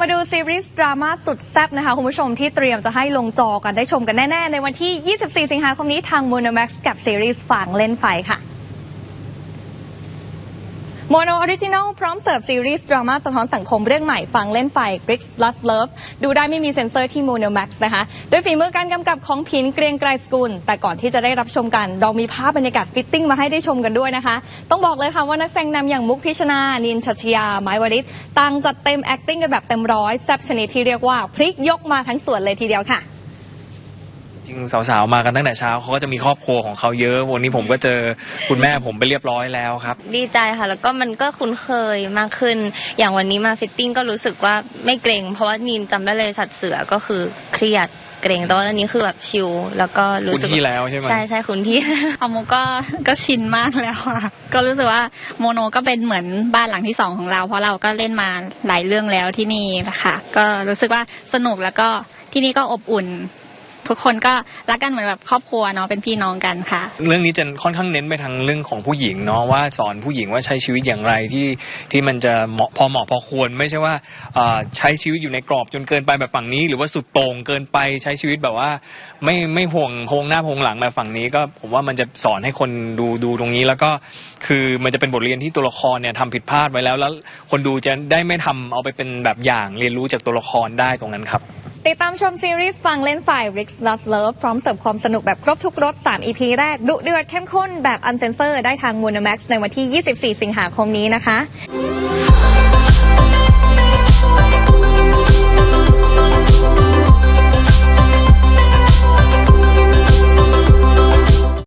มาดูซีรีส์ดราม่าสุดแซ่บนะคะ คุณผู้ชมที่เตรียมจะให้ลงจอกันได้ชมกันแน่ ๆ ในวันที่ 24 สิงหาคมนี้ทาง Monomax กับซีรีส์ฝังเล่นไฟค่ะ โมโนออริจินัลพร้อมเสิร์ฟซีรีส์ดราม่าสะท้อนสังคมเรื่องใหม่ฟังเล่นไฟ Bricks Lust Love ดูได้ไม่มีเซ็นเซอร์ที่ Monomax นะคะด้วยฝีมือการกำกับของพินเกรียงไกรสกุล แต่ก่อนที่จะได้รับชมกัน เรามีภาพบรรยากาศฟิตติ้งมาให้ได้ชมกันด้วยนะคะ ต้องบอกเลยค่ะว่านักแสดงนำอย่างมุกพิชนา นินชัชยา ไม้วริศต่างจัดเต็ม acting กันแบบเต็มร้อยแซ่บชนิดที่เรียกว่าพลิกยกมาทั้งส่วนเลยทีเดียวค่ะ จริงสาวๆมากันตั้งแต่เช้าเขาก็จะมีครอบครัวของเขาเยอะ วันนี้ผมก็เจอคุณแม่ผมไปเรียบร้อยแล้วครับ ดีใจค่ะ แล้วก็มันก็คุ้นเคยมากขึ้น อย่างวันนี้มาฟิตติ้งก็รู้สึกว่าไม่เกรง เพราะว่านีนจำได้เลยสัตว์เสือก็คือเครียดเกรงแต่ว่าอันนี้คือแบบชิลแล้วก็รู้สึกคุ้นที่แล้วใช่ไหม ใช่ใช่คุณที่เอาโมก็ก็ชินมากแล้วค่ะก็รู้สึกว่าโมโนก็เป็นเหมือนบ้านหลังที่สองของเรา เพราะเราก็เล่นมาหลายเรื่องแล้วที่นี่นะคะก็รู้สึกว่าสนุกแล้วก็ที่นี่ก็อบอุ่น ทุกคนก็รักกันเหมือนแบบครอบครัวเนาะเป็นพี่น้องกันค่ะ เรื่องนี้จะค่อนข้างเน้นไปทางเรื่องของผู้หญิงเนาะว่าสอนผู้หญิงว่าใช้ชีวิตอย่างไรที่ที่มันจะเหมาะพอเหมาะพอควร ไม่ใช่ว่าเอ่อใช้ชีวิตอยู่ในกรอบจนเกินไปแบบฝั่งนี้ หรือว่าสุดโต่งเกินไปใช้ชีวิตแบบว่าไม่ไม่ห่วงพงหน้าพงหลังแบบฝั่งนี้ก็ผมว่ามันจะสอนให้คนดูดูตรงนี้แล้วก็คือมันจะเป็นบทเรียนที่ตัวละครเนี่ยทำผิดพลาดไว้แล้ว แล้วคนดูจะได้ไม่ทำเอาไปเป็นแบบอย่างเรียนรู้จากตัวละครได้ตรงนั้นครับ ติดตามชมซีรีส์ฟังเล่นฝ่าย Rick's Lost Love พร้อมเสิร์ฟความสนุกแบบครบทุกรส 3 EP แรก ดุเดือดเข้มข้นแบบอันเซนเซอร์ได้ทาง Monomax ในวันที่ 24 สิงหาคมนี้นะคะ